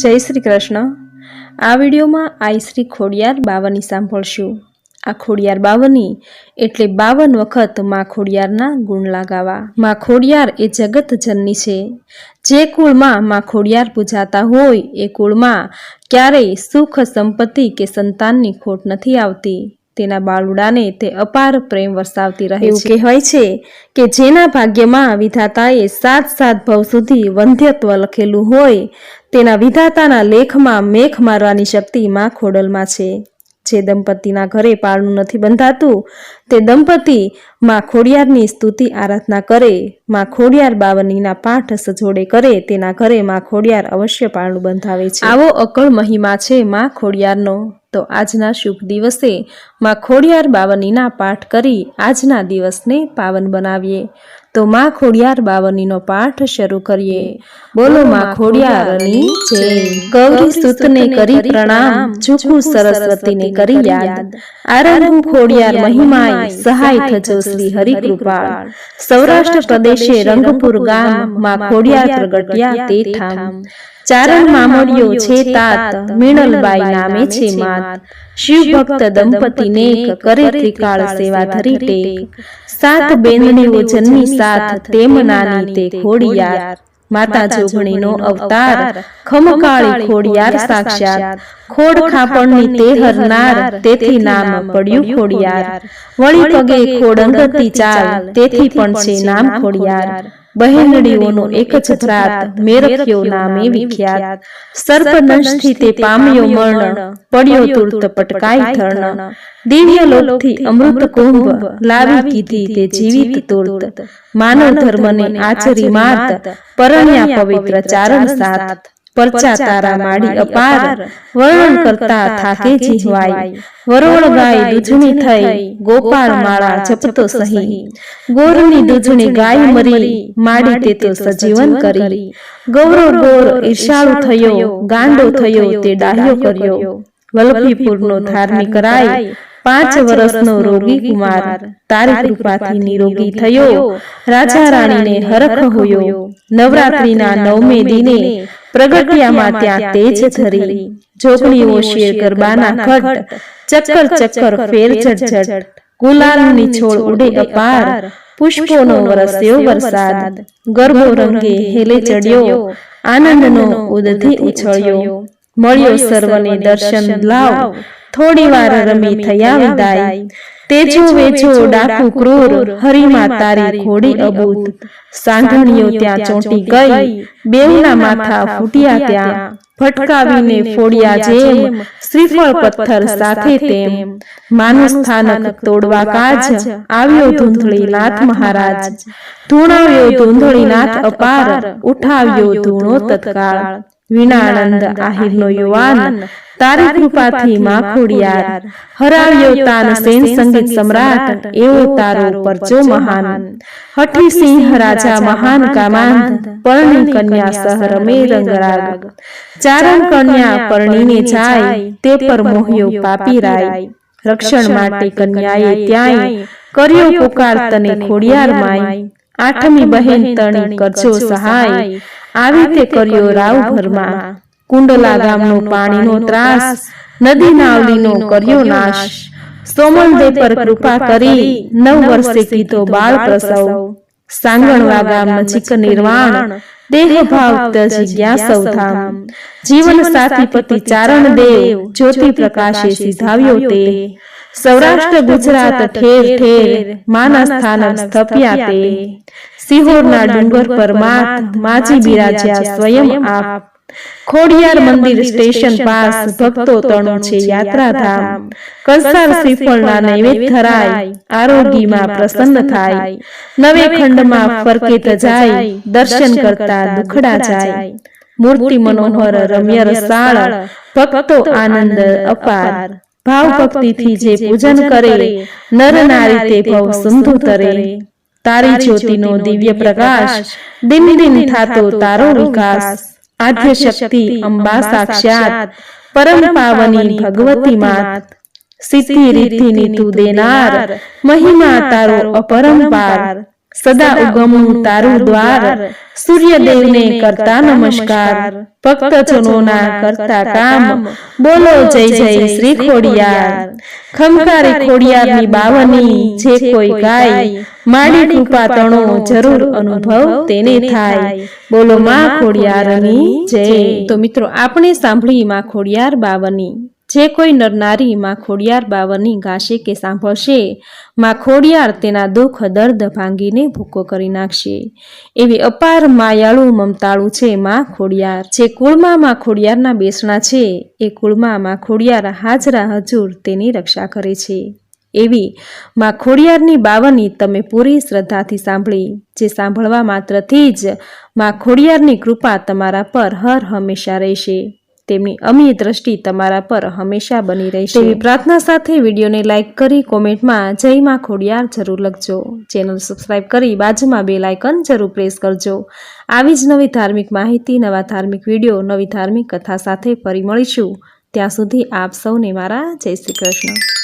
જય શ્રી કૃષ્ણ. આ વિડીયોમાં આઈ શ્રી ખોડિયાર બાવની સાંભળશું. આ ખોડિયાર બાવની એટલે બાવન વખત મા ખોડિયારના ગુણ લાગાવા. મા ખોડિયાર એ જગત જન્ની છે. જે કુળમાં મા ખોડિયાર પૂજાતા હોય, એ કુળમાં ક્યારેય સુખ, સંપત્તિ કે સંતાનની ખોટ નથી આવતી. તેના બાળુડાને તે અપાર પ્રેમ વરસાવતી રહે એવું કહેવાય છે કે જેના ભાગ્યમાં વિધાતાએ સાત સાત ભવ સુધી વંધ્યત્વ લખેલું હોય તેના વિધાતાના લેખમાં મેઘ મારવાની શક્તિ માં ખોડલમાં છે. જે દંપતીના ઘરે પાળનું નથી બંધાતું તે દંપતી માં ખોડિયારની સ્તુતિ આરાધના કરે માં ખોડિયાર બાવનીના પાઠ સજોડે કરે તેના ઘરે માં ખોડિયાર અવશ્ય પાળનું બંધાવે છે. આવો અકળ મહિમા છે માં ખોડિયારનો. તો આજના શુભ દિવસે માં ખોડિયાર બાવનીના પાઠ કરી આજના દિવસને પાવન બનાવીએ. તો માં ખોડિયાર બાવનીનો પાઠ શરૂ કરીએ. બોલો માં ખોડિયારની ગૌરી સુતને કરી પ્રણામ. ઝુકુ સરસ્વતીને કરી યાદ. આરંભ ખોડિયાર મહિમાય સહાય થજો શ્રી હરિકૃપાળ. સૌરાષ્ટ્ર પ્રદેશે રંગપુર ગામમાં ખોડિયાર પ્રગટ્યા તે ઠામ. ચારણ મામડિયો છે તાત મીણલબાઈ નામે છે માત. શિવ ભક્ત દંપતીને કરે ત્રિકાળ સેવા ધરી ટેક. સાત બેનડીઓ જન્મી સાથ તેમ નાની તે ખોડિયાર. માતા જોગણીનો અવતાર. ખમકાળી ખોડિયાર સાક્ષાત. ખોડ ખાપણની તે હરનાર. તેથી નામ પડ્યું ખોડિયાર. વળી પગે ખોડંગતી ચાલ. તેથી પણ છે નામ ખોડિયાર. બહેનડીઓનો એક જ રાત મેરખ્યો નામે વિખ્યાત. સર્પદંશથી તે પામ્યો મરણ પડ્યો તુર્ત પટકાઈ થર્ણ દિવ્ય લોકથી અમૃત કુંભ લાવી કીધી તે જીવિત તુર્ત. માનવ ધર્મને આચરી માત પરણ્યા પવિત્ર ચારણ સાત. પરચા તારા માડી અપાર. વર્ણન કરતા થાકે જીહવાય વરોળ ગાય દૂધણી થઈ. ગોપાળ માળા જપતો સહી. ગોરની દૂધણી ગાય મરી. માડી તે તો સજીવન કરી. ગૌરવ ગોર ઈર્ષાળુ થયો. ગાંડો થયો તે ડાહ્યો કર્યો. વલ્લભીપુરનો ધાર્મિક રાય પાંચ વર્ષનો રોગી કુમાર. તારી કૃપાથી નિરોગી થયો. રાજા રાણીને હરખ હોયો. નવરાત્રીના નવમે દિને પ્રગટ્યામાં ત્યાં તેજ ધરી. જોગણીઓ શેર ગરબાના ખટ ચક્કર ચક્કર ફેર ઝટઝટ ગુલાલની છોડ ઉડે અપાર પુષ્પોનો વરસ્યો વરસાદ. ગરબો રંગે હેલે ચડ્યો. આનંદનો ઉદથી ઉછળ્યો. મળ્યો સર્વને દર્શન લાવ. થોડી વાર રમી થયા વિદાય. તેજો વેજો ડાકુ ક્રૂર હરિમાં તારી ઘોડી અબૂત. સાંઘણીઓ ત્યાં ચોંટી ગઈ. બેવના માથા ફૂટ્યા ત્યાં. ફટકાવીને ફોડ્યા જેમ. શ્રીફળ પથ્થર સાથે તેમ. માનવ સ્થાનક તોડવા કાજ. આવ્યો ધૂંધળીનાથ મહારાજ. ધૂણાવ્યો ધૂંધળીનાથ અપાર. ઉઠાવ્યો ધૂણો તત્કાળ. વિનાનંદ આહિરનો યુવાન. તારી કૃપાથી માં ખોડિયાર. હરાવ્યો તાન સેન સંગીત સમ્રાટ એવો તારો પરચો મહાન. હઠી સિંહ રાજા મહાન કામાંત પરણી કન્યા સહર મે રંગરાગ. ચારણ કન્યા પરણીને જાય તે પર મોહ્યો પાપી રાય રક્ષણ માટે કન્યાએ ત્યાંય કર્યો પુકાર તને ખોડિયાર માય આઠમી બહેન તણી કરજો સહાય. આવી તે કર્યો રાવ ભરમાં કુંડલા ગામનો પાણીનો ત્રાસ નદી નાવલીનો કર્યો નાશ. સોમલદે પર કૃપા કરી નવ વર્ષે કીધો બાળ પ્રસવ. સાંગણવા ગામ નજીક નિર્વાણ. દેહ ભાવ તજી ગયા સૌધામ જીવન સાથી પતિ ચારણ દેવ. જ્યોતિ પ્રકાશે સિધાવ્યો તે. સૌરાષ્ટ્ર ગુજરાત ઠેર ઠેર માના સ્થાન સ્થપ્યા તે. સિહોરના ડુંગર પર માત માજી બિરાજ્યા સ્વયં આપ. ખોડિયાર મંદિર સ્ટેશન પાસ ભક્તો તણું છે યાત્રાધામ. કંસાર શ્રીફળના નૈવેદ્ય ધરાય આરોગીમાં પ્રસન્ન થાય. નવે ખંડમાં ફરકે જાય દર્શન કરતા દુખડા જાય. મૂર્તિ મનોહર રમ્ય રસાળ ભક્તો આનંદ અપાર. ભાવ ભક્તિથી જે પૂજન કરે નર નારી તે ભવ સિંધુ તરે. તારી. જ્યોતિનો દિવ્ય પ્રકાશ દિન દિન થાતો તારો વિકાસ. આદ્ય શક્તિ અંબા સાક્ષાત પરમ પાવની ભગવતી માત સિદ્ધિ રીતિની તું દેનાર મહિમા તારો અપરંપાર સદા ઉગમનું તારું દ્વાર. સૂર્યદેવને કરતા નમસ્કાર. ભક્તજનોના કરતા કામ. બોલો જય જય શ્રી ખોડિયાર. ખમકારી ખોડિયારની બાવની જે કોઈ ગાય માડી કૃપા તણો જરૂર અનુભવ તેને થાય. બોલો માં ખોડિયારની જય. તો મિત્રો આપણે સાંભળી માં ખોડિયાર બાવની. જે કોઈ નરનારી માં ખોડિયાર બાવરની ગાશે કે સાંભળશે, માં ખોડિયાર તેના દુઃખ, દર્દ ભાંગીને ભૂકો કરી નાખશે. એવી અપાર માયાળુ મમતાળુ છે માં ખોડિયાર. જે કુળમાં માં ખોડિયારના બેસણા છે, એ કુળમાં માં ખોડિયાર હાજરા હજુર તેની રક્ષા કરે છે. એવી માં ખોડિયારની બાવની તમે પૂરી શ્રદ્ધાથી સાંભળી. જે સાંભળવા માત્રથી જ માં ખોડિયારની કૃપા તમારા પર હર હંમેશા રહેશે. તેમની અમીય દ્રષ્ટિ તમારા પર હંમેશા બની રહેશે. તેવી પ્રાર્થના સાથે વિડીયોને લાઇક કરી કોમેન્ટમાં જય માં ખોડિયાર જરૂર લખજો. ચેનલ સબસ્ક્રાઇબ કરી બાજુમાં બે લાઇકન જરૂર પ્રેસ કરજો. આવી જ નવી ધાર્મિક માહિતી, નવા ધાર્મિક વીડિયો, નવી ધાર્મિક કથા સાથે ફરી મળીશું. ત્યાં સુધી આપ સૌને મારા જય શ્રી કૃષ્ણ.